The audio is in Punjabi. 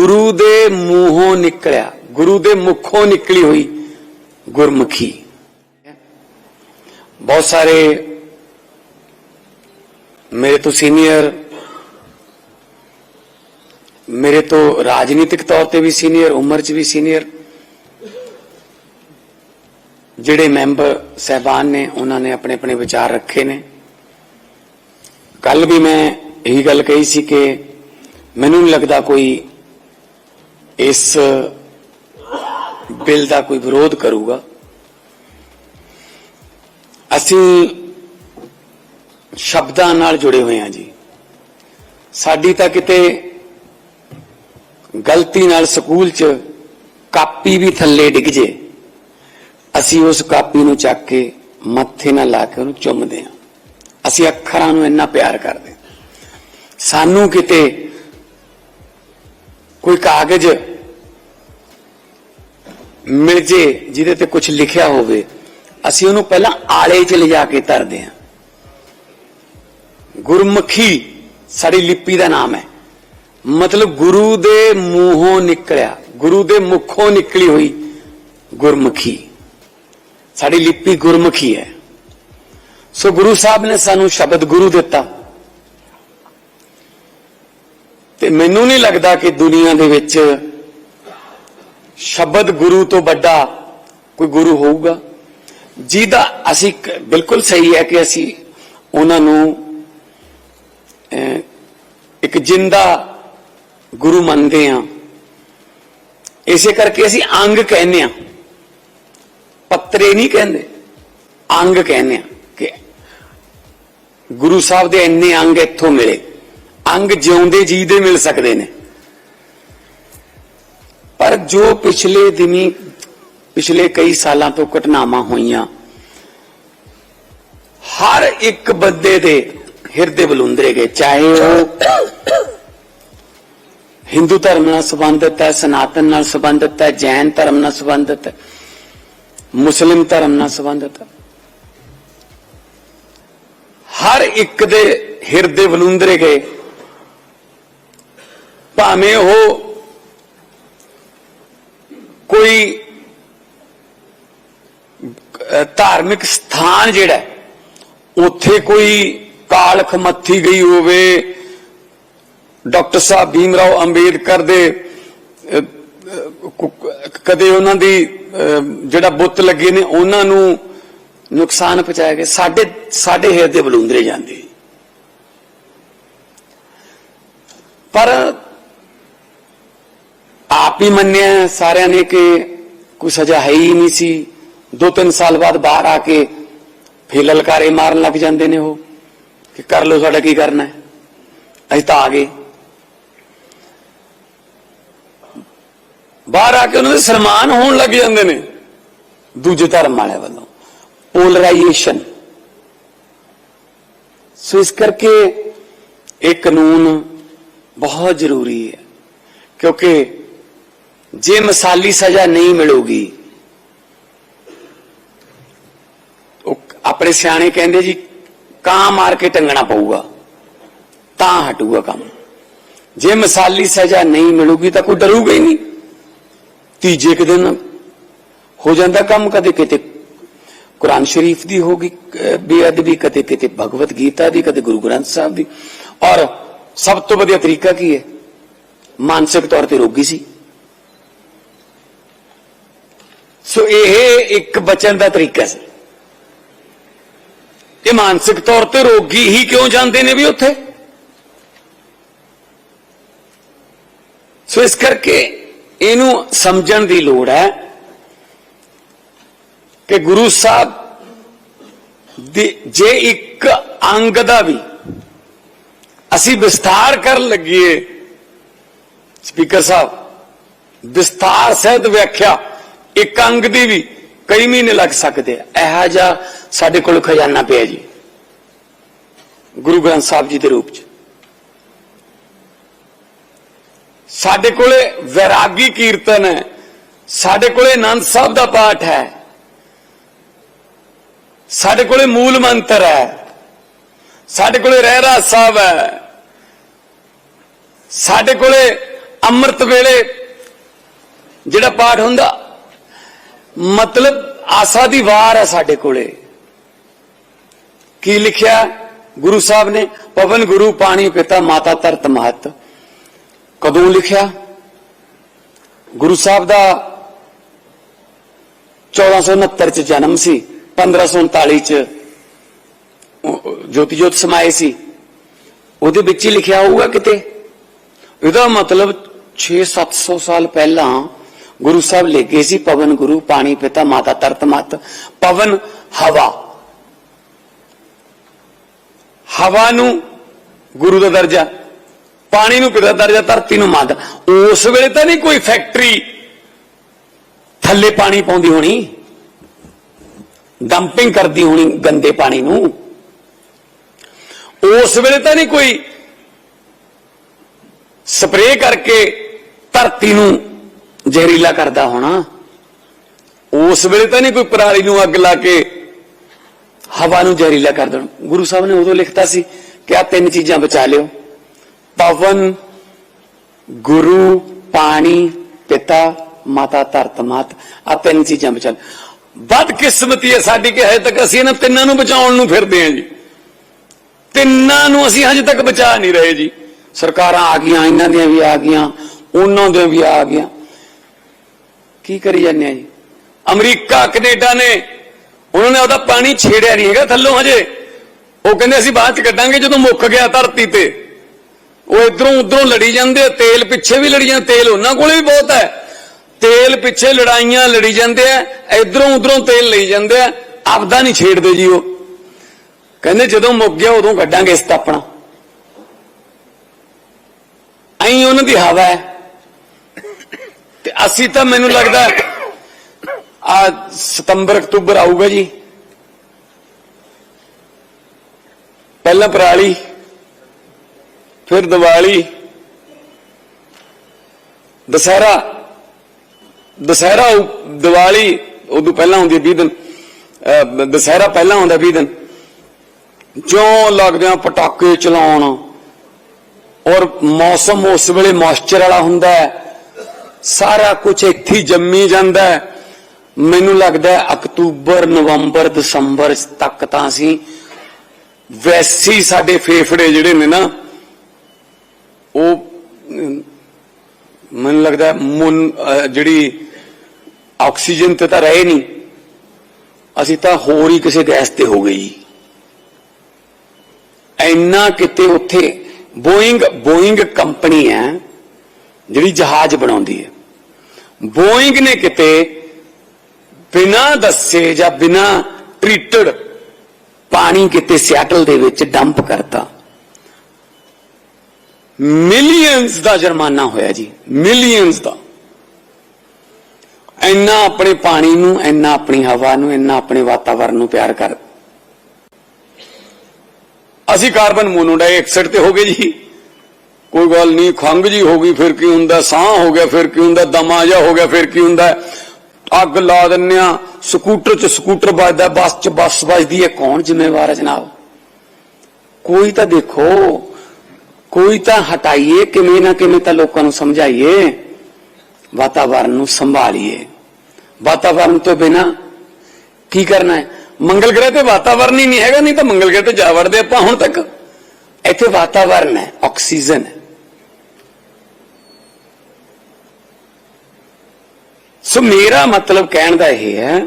ਗੁਰੂ ਦੇ ਮੂੰਹੋਂ ਨਿਕਲਿਆ, ਗੁਰੂ ਦੇ ਮੁਖੋਂ ਨਿਕਲੀ ਹੋਈ ਗੁਰਮੁਖੀ। ਬਹੁਤ ਸਾਰੇ ਮੇਰੇ ਤੋਂ ਸੀਨੀਅਰ, ਮੇਰੇ ਤੋਂ ਰਾਜਨੀਤਿਕ ਤੌਰ ਤੇ ਵੀ ਸੀਨੀਅਰ, ਉਮਰ 'ਚ ਵੀ ਸੀਨੀਅਰ, ਜਿਹੜੇ ਮੈਂਬਰ ਸਹਿਬਾਨ ਨੇ, ਉਹਨਾਂ ਨੇ ਆਪਣੇ ਆਪਣੇ ਵਿਚਾਰ ਰੱਖੇ ਨੇ। ਕੱਲ ਵੀ ਮੈਂ ਇਹੀ ਗੱਲ ਕਹੀ ਸੀ ਕਿ ਮੈਨੂੰ ਨਹੀਂ ਲੱਗਦਾ ਕੋਈ ਇਸ ਬਿੱਲ ਦਾ ਕੋਈ ਵਿਰੋਧ ਕਰੂਗਾ? ਅਸੀਂ ਸ਼ਬਦਾਂ ਨਾਲ ਜੁੜੇ ਹੋਏ ਹਾਂ ਜੀ। ਸਾਡੀ ਤਾਂ ਕਿਤੇ ਗਲਤੀ ਨਾਲ ਸਕੂਲ 'ਚ ਕਾਪੀ ਵੀ ਥੱਲੇ ਡਿੱਗ ਜੇ, ਅਸੀਂ ਉਸ ਕਾਪੀ ਨੂੰ ਚੱਕ ਕੇ ਮੱਥੇ ਨਾਲ ਲਾ ਕੇ ਉਹਨੂੰ ਚੁੰਮਦੇ ਹਾਂ। ਅਸੀਂ ਅੱਖਰਾਂ ਨੂੰ ਇੰਨਾ ਪਿਆਰ ਕਰਦੇ ਹਾਂ। ਸਾਨੂੰ ਕਿਤੇ ਕੋਈ ਕਾਗਜ਼ ਮਿਲ ਜੇ, ਜਿਹਦੇ ਤੇ ਕੁਝ ਲਿਖਿਆ ਹੋਵੇ, ਅਸੀਂ ਉਹਨੂੰ ਪਹਿਲਾਂ ਆਲੇ 'ਚ ਲਿਜਾ ਕੇ ਧਰਦੇ ਹਾਂ। ਗੁਰਮੁਖੀ ਸਾਡੀ ਲਿਪੀ ਦਾ ਨਾਮ ਹੈ। ਮਤਲਬ ਗੁਰੂ ਦੇ ਮੂੰਹੋਂ ਨਿਕਲਿਆ, ਗੁਰੂ ਦੇ ਮੁਖੋਂ ਨਿਕਲੀ ਹੋਈ ਗੁਰਮੁਖੀ। ਸਾਡੀ ਲਿਪੀ ਗੁਰਮੁਖੀ ਹੈ। ਸੋ ਗੁਰੂ ਸਾਹਿਬ ਨੇ ਸਾਨੂੰ ਸ਼ਬਦ ਗੁਰੂ ਦਿੱਤਾ। ਤੇ ਮੈਨੂੰ ਨਹੀਂ ਲੱਗਦਾ ਕਿ ਦੁਨੀਆ ਦੇ ਵਿੱਚ ਸ਼ਬਦ ਗੁਰੂ ਤੋਂ ਵੱਡਾ ਕੋਈ ਗੁਰੂ ਹੋਊਗਾ? ਜਿਹਦਾ ਅਸੀਂ ਬਿਲਕੁਲ ਸਹੀ ਹੈ ਕਿ ਅਸੀਂ ਉਹਨਾਂ ਨੂੰ ਇੱਕ ਜਿੰਦਾ ਗੁਰੂ ਮੰਨਦੇ ਹਾਂ। ਇਸੇ ਕਰਕੇ ਅਸੀਂ ਅੰਗ ਕਹਿੰਦੇ ਹਾਂ। ਪੱਤਰੇ ਨਹੀਂ ਕਹਿੰਦੇ, ਅੰਗ ਕਹਿੰਦੇ ਆ ਕਿ ਗੁਰੂ ਸਾਹਿਬ ਦੇ ਇੰਨੇ ਅੰਗ ਇੱਥੋਂ ਮਿਲੇ। ਅੰਗ ਜਿਉਂਦੇ ਜੀ ਦੇ ਮਿਲ ਸਕਦੇ ਨੇ। ਪਰ ਜੋ ਪਿਛਲੇ ਦਿਨੀ, ਪਿਛਲੇ ਕਈ ਸਾਲਾਂ ਤੋਂ ਘਟਨਾਵਾਂ ਹੋਈਆਂ, ਹਰ ਇੱਕ ਬੰਦੇ ਦੇ ਹਿਰਦੇ ਬਲੁੰਦਰੇ ਗਏ, ਚਾਹੇ ਉਹ ਹਿੰਦੂ ਧਰਮ ਨਾਲ ਸੰਬੰਧਿਤ ਹੈ, ਸਨਾਤਨ ਨਾਲ ਸੰਬੰਧਿਤ ਹੈ, ਜੈਨ ਧਰਮ ਨਾਲ ਸੰਬੰਧਿਤ ਹੈ, ਮੁਸਲਿਮ ਧਰਮ ਨਾਲ ਸੰਬੰਧਿਤ ਹੈ। ਹਰ ਇੱਕ ਦੇ ਹਿਰਦੇ ਬਲੁੰਦਰੇ ਗਏ। ਭਾਵੇਂ ਉਹ ਕੋਈ ਧਾਰਮਿਕ ਸਥਾਨ ਜਿਹੜਾ ਉੱਥੇ ਕੋਈ ਕਾਲਖ ਮੱਥੀ ਗਈ ਹੋਵੇ, ਡਾਕਟਰ ਸਾਹਿਬ ਭੀਮ ਰਾਓ ਅੰਬੇਦਕਰ ਦੇ ਕਦੇ ਉਹਨਾਂ ਦੀ ਜਿਹੜਾ ਬੁੱਤ ਲੱਗੇ ਨੇ, ਉਹਨਾਂ ਨੂੰ ਨੁਕਸਾਨ ਪਹੁੰਚਾਇਆ ਗਿਆ, ਸਾਡੇ ਸਾਡੇ ਹਿਰਦੇ ਬਲੂੰਦਰੇ ਜਾਂਦੇ। ਪਰ ਆਪ ਹੀ ਮੰਨਿਆ ਸਾਰਿਆਂ ਨੇ ਕਿ ਕੋਈ ਸਜ਼ਾ ਹੈ ਹੀ ਨਹੀਂ ਸੀ। ਦੋ ਤਿੰਨ ਸਾਲ ਬਾਅਦ ਬਾਹਰ ਆ ਕੇ ਫੇਰ ਲਲਕਾਰੇ ਮਾਰਨ ਲੱਗ ਜਾਂਦੇ ਨੇ ਉਹ, ਕਿ ਕਰ ਲਓ ਸਾਡਾ ਕੀ ਕਰਨਾ ਹੈ? ਅਸੀਂ ਤਾਂ ਆ ਗਏ। ਬਾਹਰ ਆ ਕੇ ਉਹਨਾਂ ਦੇ ਸਨਮਾਨ ਹੋਣ ਲੱਗ ਜਾਂਦੇ ਨੇ। ਦੂਜੇ ਧਰਮ ਵਾਲਿਆਂ ਵੱਲੋਂ। ਪੋਲਰਾਈਜੇਸ਼ਨ ਸੋ ਇਸ ਕਰਕੇ ਇਹ ਕਾਨੂੰਨ ਬਹੁਤ ਜ਼ਰੂਰੀ ਹੈ, ਕਿਉਂਕਿ ਜੇ ਮਸਾਲੀ ਸਜ਼ਾ ਨਹੀਂ ਮਿਲੂਗੀ। ਉਹ ਆਪਣੇ ਸਿਆਣੇ ਕਹਿੰਦੇ ਜੀ ਕਾਂ ਮਾਰ ਕੇ ਟੰਗਣਾ ਪਊਗਾ ਤਾਂ ਹਟੂਗਾ ਕੰਮ। ਜੇ ਮਸਾਲੀ ਸਜ਼ਾ ਨਹੀਂ ਮਿਲੂਗੀ ਤਾਂ ਕੋਈ ਡਰੂਗਾ ਹੀ ਨਹੀਂ। ਤੀਜੇ ਕੁ ਦਿਨ ਹੋ ਜਾਂਦਾ ਕੰਮ ਕਦੇ ਕਿਤੇ। ਕੁਰਾਨ ਸ਼ਰੀਫ ਦੀ ਹੋਗੀ ਅਹ, ਬੇਅਦਬੀ ਕਦੇ ਕਿਤੇ ਭਗਵਤ ਗੀਤਾ ਦੀ ਕਦੇ ਗੁਰੂ ਗ੍ਰੰਥ ਸਾਹਿਬ ਦੀ। ਔਰ ਸਭ ਤੋਂ ਵਧੀਆ ਤਰੀਕਾ ਕੀ ਹੈ? ਮਾਨਸਿਕ ਤੌਰ ਤੇ ਰੋਗੀ ਸੀ। ਸੋ ਇਹ ਇੱਕ ਬਚਣ ਦਾ ਤਰੀਕਾ ਸੀ। ਇਹ ਮਾਨਸਿਕ ਤੌਰ ਤੇ ਰੋਗੀ ਹੀ ਕਿਉਂ ਜਾਂਦੇ ਨੇ ਵੀ ਉੱਥੇ? ਸੋ ਇਸ ਕਰਕੇ ਇਹਨੂੰ ਸਮਝਣ ਦੀ ਲੋੜ ਹੈ ਕਿ ਗੁਰੂ ਸਾਹਿਬ ਦੀ ਜੇ ਇੱਕ ਅੰਗ ਦਾ ਵੀ ਅਸੀਂ ਵਿਸਥਾਰ ਕਰਨ ਲੱਗੀਏ, ਸਪੀਕਰ ਸਾਹਿਬ, ਵਿਸਥਾਰ ਸਹਿਤ ਵਿਆਖਿਆ ਇੱਕ ਅੰਗ ਦੀ ਵੀ ਕਈ ਮਹੀਨੇ ਲੱਗ ਸਕਦੇ ਆ। ਇਹੋ ਜਿਹਾ ਸਾਡੇ ਕੋਲ ਖਜ਼ਾਨਾ ਪਿਆ ਜੀ, ਗੁਰੂ ਗ੍ਰੰਥ ਸਾਹਿਬ ਜੀ ਦੇ ਰੂਪ ਚ। ਸਾਡੇ ਕੋਲੇ ਵੈਰਾਗੀ ਕੀਰਤਨ ਹੈ, ਸਾਡੇ ਕੋਲੇ ਆਨੰਦ ਸਾਹਿਬ ਦਾ ਪਾਠ ਹੈ, ਸਾਡੇ ਕੋਲੇ ਮੂਲ ਮੰਤਰ ਹੈ, ਸਾਡੇ ਕੋਲੇ ਰਹਿਰਾ ਸਾਹਿਬ ਹੈ, ਸਾਡੇ ਕੋਲੇ ਅੰਮ੍ਰਿਤ ਵੇਲੇ ਜਿਹੜਾ ਪਾਠ ਹੁੰਦਾ ਮਤਲਬ ਆਸਾ ਦੀ ਵਾਰ ਹੈ ਸਾਡੇ ਕੋਲੇ। ਕੀ ਲਿਖਿਆ? ਗੁਰੂ ਸਾਹਿਬ ਨੇ, ਪਵਨ ਗੁਰੂ ਪਾਣੀ ਪਿਤਾ ਮਾਤਾ ਧਰਤ ਮਹਤ। ਕਦੋਂ ਲਿਖਿਆ? ਗੁਰੂ ਸਾਹਿਬ ਦਾ 1469 ਚ ਜਨਮ ਸੀ 1539 ਚ ਜੋਤੀ ਜੋਤ ਸਮਾਏ ਸੀ। ਉਹਦੇ ਵਿੱਚ ਹੀ ਲਿਖਿਆ ਹੋਊਗਾ ਕਿਤੇ? ਇਹਦਾ ਮਤਲਬ 6-700 ਸਾਲ ਪਹਿਲਾਂ ਗੁਰੂ ਸਾਹਿਬ ਲੈ ਗਏ ਸੀ, ਪਵਨ ਗੁਰੂ, ਪਾਣੀ, ਪਿਤਾ, ਮਾਤਾ, ਤਰਤ, ਮਤ। ਪਵਨ, ਹਵਾ। ਹਵਾ ਨੂੰ ਗੁਰੂ ਦਾ ਦਰਜਾ, ਪਾਣੀ ਨੂੰ ਪਿਤਾ ਦਰਜਾ? ਧਰਤੀ ਨੂੰ ਮਾਤਾ। ਉਸ ਵੇਲੇ ਤਾਂ ਨਹੀਂ ਕੋਈ ਫੈਕਟਰੀ ਥੱਲੇ ਪਾਣੀ ਪਾਉਂਦੀ ਹੋਣੀ ਡੰਪਿੰਗ ਕਰਦੀ ਹੋਣੀ ਗੰਦੇ ਪਾਣੀ ਨੂੰ। ਉਸ ਵੇਲੇ ਤਾਂ ਨਹੀਂ ਕੋਈ ਸਪਰੇਅ ਕਰਕੇ ਧਰਤੀ ਨੂੰ ਜ਼ਹਿਰੀਲਾ ਕਰਦਾ ਹੋਣਾ। ਉਸ ਵੇਲੇ ਤਾਂ ਨਹੀਂ ਕੋਈ ਪਰਾਲੀ ਨੂੰ ਅੱਗ ਲਾ ਕੇ ਹਵਾ ਨੂੰ ਜ਼ਹਿਰੀਲਾ ਕਰ ਦੇਣਾ। ਗੁਰੂ ਸਾਹਿਬ ਨੇ ਉਦੋਂ ਲਿਖਤਾ ਸੀ ਕਿ ਆ ਤਿੰਨ ਚੀਜ਼ਾਂ ਬਚਾ ਲਿਓ। ਪਵਨ, ਗੁਰੂ, ਪਾਣੀ, ਪਿਤਾ, ਮਾਤਾ, ਧਰਤ, ਮਾਤ। ਆ ਤਿੰਨ ਚੀਜ਼ਾਂ ਬਚਾ ਲਿਓ। ਬਦਕਿਸਮਤੀ ਹੈ ਸਾਡੀ ਕਿ ਹਜੇ ਤੱਕ ਅਸੀਂ ਇਹਨਾਂ ਤਿੰਨਾਂ ਨੂੰ ਬਚਾਉਣ ਨੂੰ ਫਿਰਦੇ ਹਾਂ ਜੀ। ਤਿੰਨਾਂ ਨੂੰ ਅਸੀਂ ਹਜੇ ਤੱਕ ਬਚਾ ਨਹੀਂ ਰਹੇ ਜੀ। ਸਰਕਾਰਾਂ ਆ ਗਈਆਂ, ਇਹਨਾਂ ਦੀਆਂ ਵੀ ਆ ਗਈਆਂ, ਉਹਨਾਂ ਦੀਆਂ ਵੀ ਆ ਗਈਆਂ। ਕੀ ਕਰੀ ਜਾਂਦੇ ਆ ਜੀ? ਅਮਰੀਕਾ, ਕੈਨੇਡਾ ਨੇ, ਉਹਨਾਂ ਨੇ ਉਹਦਾ ਪਾਣੀ ਛੇੜਿਆ ਨਹੀਂ ਹੈਗਾ ਥੱਲੋਂ ਹਜੇ। ਉਹ ਕਹਿੰਦੇ ਅਸੀਂ ਬਾਅਦ ਚ ਕੱਢਾਂਗੇ ਜਦੋਂ ਮੁੱਕ ਗਿਆ ਧਰਤੀ ਤੇ। ਉਹ ਇਧਰੋਂ ਉਧਰੋਂ ਲੜੀ ਜਾਂਦੇ ਤੇਲ ਪਿੱਛੇ ਵੀ ਲੜੀ ਜਾਂਦੇ ਤੇਲ ਉਹਨਾਂ ਕੋਲੇ ਵੀ ਬਹੁਤ ਹੈ। ਤੇਲ ਪਿੱਛੇ ਲੜਾਈਆਂ ਲੜੀ ਜਾਂਦੇ ਆ, ਇਧਰੋਂ ਉਧਰੋਂ ਤੇਲ ਲਈ ਜਾਂਦੇ ਆ, ਆਪਦਾ ਨਹੀਂ ਛੇੜਦੇ ਜੀ ਉਹ। ਕਹਿੰਦੇ ਜਦੋਂ ਮੁੱਕ ਗਿਆ ਉਦੋਂ ਕੱਢਾਂਗੇ ਇਸ ਤਾਂ ਆਪਣਾ। ਐਂ ਉਹਨਾਂ ਦੀ ਹਵਾ ਹੈ। ਤੇ ਅਸੀਂ ਤਾਂ ਮੈਨੂੰ ਲੱਗਦਾ ਆ ਸਤੰਬਰ ਅਕਤੂਬਰ ਆਊਗਾ ਜੀ। ਪਹਿਲਾਂ ਪਰਾਲੀ ਫਿਰ ਦੀਵਾਲੀ ਦਸਹਿਰਾ। ਦਸਹਿਰਾ ਦੀਵਾਲੀ ਉਦੋਂ ਪਹਿਲਾਂ ਹੁੰਦੀ ਹੈ 20 ਦਿਨ। ਅਹ, ਦਸਹਿਰਾ ਪਹਿਲਾਂ ਹੁੰਦਾ 20 ਦਿਨ। ਜਿਉਂ ਲੱਗਦੇ ਆ ਪਟਾਕੇ ਚਲਾਉਣ। ਔਰ ਮੌਸਮ ਉਸ ਵੇਲੇ ਮੌਇਸਚਰ ਵਾਲਾ ਹੁੰਦਾ ਹੈ। ਸਾਰਾ ਕੁਝ ਇੱਥੇ ਜੰਮੀ ਜਾਂਦਾ ਹੈ। ਮੈਨੂੰ ਲੱਗਦਾ ਹੈ ਅਕਤੂਬਰ, ਨਵੰਬਰ, ਦਸੰਬਰ ਤੱਕ ਤਾਂ ਅਸੀਂ ਵੈਸੇ ਸਾਡੇ ਫੇਫੜੇ ਜਿਹੜੇ ਨੇ ਨਾ, ਉਹ ਮੈਨੂੰ ਲੱਗਦਾ ਹੈ ਜਿਹੜੀ ਆਕਸੀਜਨ ਤੇ ਤਾਂ ਰਹੇ ਨਹੀਂ। ਅਸੀਂ ਤਾਂ ਹੋਰ ਹੀ ਕਿਸੇ ਗੈਸ ਤੇ ਹੋ ਗਈ ਜੀ। ਇੰਨਾ ਕਿਤੇ ਉੱਥੇ ਬੋਇੰਗ ਬੋਇੰਗ ਕੰਪਨੀ ਹੈ। ਜਿਹੜੀ ਜਹਾਜ਼ ਬਣਾਉਂਦੀ ਹੈ। ਬੋਇੰਗ ਨੇ ਕਿਤੇ ਬਿਨਾ ਦੱਸੇ ਜਾਂ ਬਿਨਾ ਟ੍ਰੀਟਡ ਪਾਣੀ ਕਿਤੇ ਸਿਆਟਲ ਦੇ ਵਿੱਚ ਡੰਪ ਕਰਤਾ। ਮਿਲੀਅਨਸ ਦਾ ਜੁਰਮਾਨਾ ਹੋਇਆ ਜੀ, ਮਿਲੀਅਨਸ ਦਾ। ਇੰਨਾ ਆਪਣੇ ਪਾਣੀ ਨੂੰ, ਇੰਨਾ ਆਪਣੀ ਹਵਾ ਨੂੰ, ਇੰਨਾ ਆਪਣੇ ਵਾਤਾਵਰਣ ਨੂੰ ਪਿਆਰ ਕਰ। ਅਸੀਂ ਕਾਰਬਨ ਮੋਨੋਡਾਈਆਕਸਾਈਡ ਤੇ ਹੋ ਗਏ ਜੀ। ਕੋਈ ਗੱਲ ਨਹੀਂ ਖੰਗ ਜੀ ਹੋ ਗਈ, ਫਿਰ ਕੀ ਹੁੰਦਾ? ਸਾਹ ਹੋ ਗਿਆ, ਫਿਰ ਕੀ ਹੁੰਦਾ? ਦਮਾ ਜਾ ਹੋ ਗਿਆ, ਫਿਰ ਕੀ ਹੁੰਦਾ? ਅੱਗ ਲਾ ਦਿੰਨੇ ਆ ਸਕੂਟਰ 'ਚ ਸਕੂਟਰ ਵੱਜਦਾ, ਬੱਸ 'ਚ ਬੱਸ ਵੱਜਦੀ ਹੈ, ਕੌਣ ਜ਼ਿੰਮੇਵਾਰ ਹੈ ਜਨਾਬ? ਕੋਈ ਤਾਂ ਦੇਖੋ, ਕੋਈ ਤਾਂ ਹਟਾਈਏ, ਕਿਵੇਂ ਨਾ ਕਿਵੇਂ ਤਾਂ ਲੋਕਾਂ ਨੂੰ ਸਮਝਾਈਏ, ਵਾਤਾਵਰਨ ਨੂੰ ਸੰਭਾਲੀਏ। ਵਾਤਾਵਰਨ ਤੋਂ ਬਿਨਾ ਕੀ ਕਰਨਾ ਹੈ? ਮੰਗਲ ਗ੍ਰਹਿ ਤੇ ਵਾਤਾਵਰਨ ਹੀ ਨਹੀਂ ਹੈਗਾ, ਨਹੀਂ ਤਾਂ ਮੰਗਲ ਗ੍ਰਹਿ ਤੇ ਜਾ ਵੜਦੇ ਆਪਾਂ ਹੁਣ ਤੱਕ। ਇੱਥੇ ਵਾਤਾਵਰਨ ਹੈ, ਆਕਸੀਜਨ ਹੈ। ਸੋ ਮੇਰਾ ਮਤਲਬ ਕਹਿਣ ਦਾ ਇਹ ਹੈ